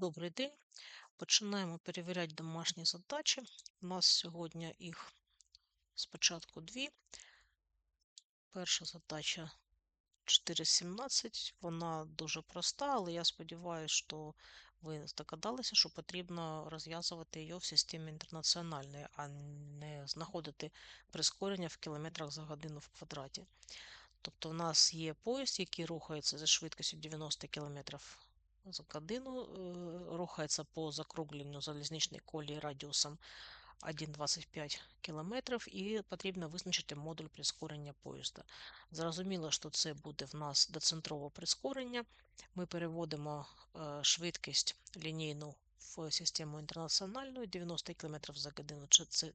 Добрий день. Починаємо перевіряти домашні задачі. У нас сьогодні їх спочатку дві. Перша задача 4.17. Вона дуже проста, але я сподіваюся, що ви здогадалися, що потрібно розв'язувати її в системі інтернаціональної, а не знаходити прискорення в кілометрах за годину в квадраті. Тобто, у нас є поїзд, який рухається за швидкістю 90 км за годину, е, рухається по закругленню залізничної колії радіусом 1,25 км і потрібно визначити модуль прискорення поїзда. Зрозуміло, що це буде в нас доцентрове прискорення. Ми переводимо е, швидкість лінійну в систему інтернаціональну 90 км за годину. Це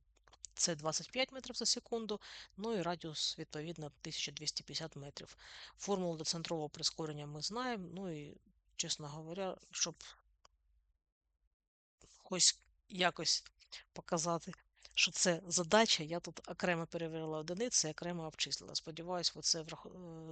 це 25 метрів за секунду, ну і радіус, відповідно, 1250 метрів. Формулу доцентрового прискорення ми знаємо, ну і чесно говоря, щоб хоч якось показати, що це задача, я тут окремо перевірила одиниці, окремо обчислила. Сподіваюсь, ви це е,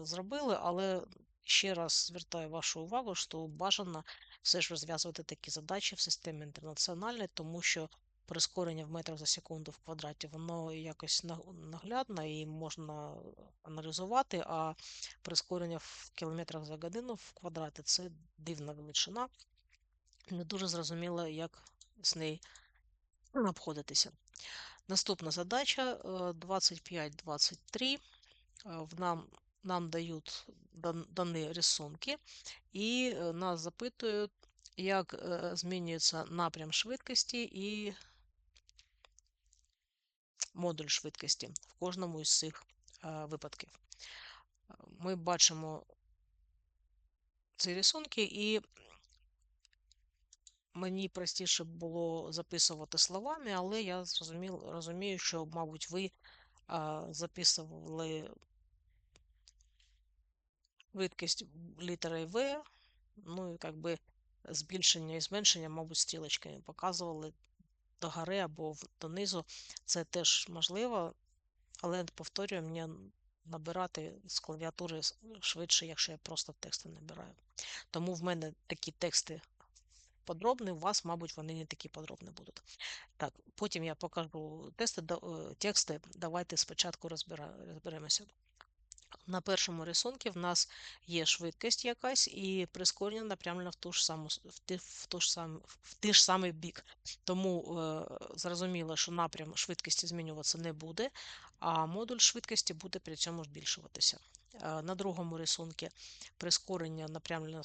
зробили, але ще раз звертаю вашу увагу, що бажано все ж розв'язувати такі задачі в системі інтернаціональної, тому що прискорення в метрах за секунду в квадраті, воно якось наглядно і можна аналізувати, а прискорення в кілометрах за годину в квадраті це дивна величина. Не дуже зрозуміло, як з нею обходитися. Наступна задача 25-23. Е, нам нам дають дані рисунки, і е, нас запитують, як е, змінюється напрям швидкості і модуль швидкості в кожному із цих випадків. Ми бачимо ці рисунки, і мені простіше було записувати словами, але я зрозумів, розумію, що, мабуть, ви записували швидкість літери В, ну і якби збільшення і зменшення, мабуть, стрілочками показували догори або донизу. Це теж можливо, але повторюю, мені набирати з клавіатури швидше, якщо я просто тексти набираю. Тому в мене такі тексти подробні, у вас, мабуть, вони не такі подробні будуть. Так, Потім я покажу тести, е, тексти. Давайте спочатку розберемося. На першому рисунку в нас є швидкість якась і прискорення напрямлено в ту ж саму в ту ж сам, в ті ж самий бік. Тому е, зрозуміло, що напрям швидкості змінюватися не буде, а модуль швидкості буде при цьому збільшуватися. Е, на другому рисунку прискорення напрямлено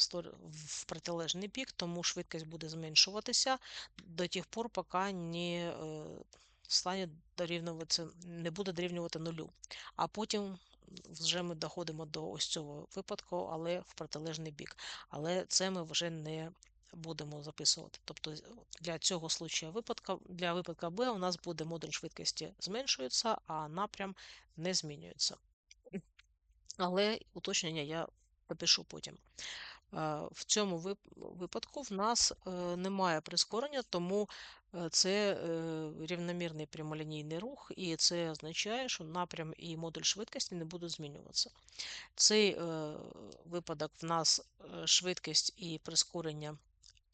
в протилежний бік, тому швидкість буде зменшуватися до тих пор, поки не е, стане дорівнювати, не буде дорівнювати нулю. А потім вже ми доходимо до ось цього випадку, але в протилежний бік. Але це ми вже не будемо записувати. Тобто для цього случаю випадка, для випадка Б у нас буде модуль швидкості зменшується, а напрям не змінюється. Але уточнення я напишу потім. В цьому випадку в нас е, немає прискорення, тому е, це е, рівномірний прямолінійний рух, і це означає, що напрям і модуль швидкості не будуть змінюватися. Цей випадок в нас швидкість і прискорення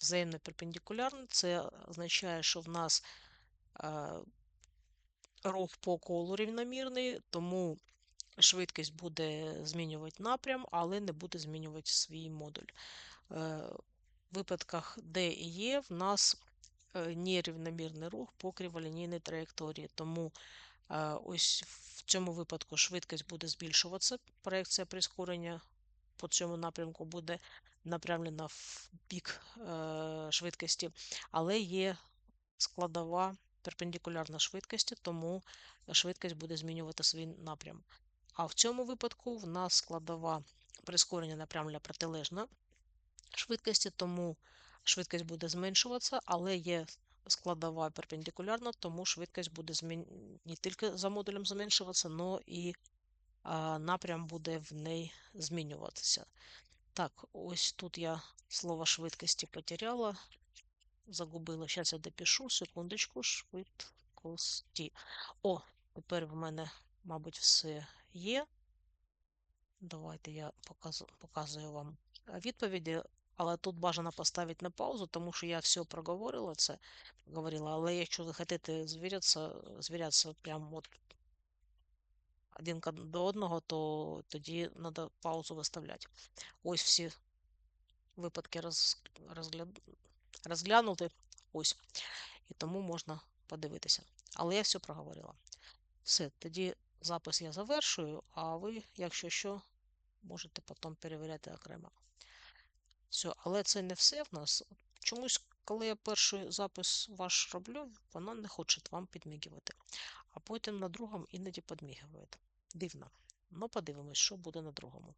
взаємно перпендикулярні. Це означає, що в нас рух по колу рівномірний, тому швидкість буде змінювати напрям, але не буде змінювати свій модуль. Е, в випадках D і Е в нас е, нерівномірний рух по криволінійній траєкторії. Тому е, ось в цьому випадку швидкість буде збільшуватися, проекція прискорення по цьому напрямку буде направлена в бік швидкості, але є складова перпендикулярна швидкості, тому швидкість буде змінювати свій напрям. А в цьому випадку в нас складова прискорення напрямля протилежна швидкості, тому швидкість буде зменшуватися, але є складова перпендикулярна, тому швидкість буде змін... не тільки за модулем зменшуватися, але і напрям буде в неї змінюватися. Так, ось тут я слово швидкості потеряла, загубила. Зараз я допишу, секундочку, швидкості. О, тепер в мене, мабуть, все є. Давайте я показую, вам відповіді. Але тут бажано поставити на паузу, тому що я все проговорила це, проговорила, але якщо ви хочете звірятися, звірятися прямо от один до одного, то тоді треба паузу виставляти. Ось всі випадки роз, розгля... розглянути. Ось. І тому можна подивитися. Але я все проговорила. Все, тоді запис я завершую, а ви, якщо що, можете потім перевіряти окремо. Все, але це не все в нас. Чомусь, коли я перший запис ваш роблю, воно не хоче вам підмігувати. А потім на другому іноді підмігує. Дивно. Ну, подивимось, що буде на другому.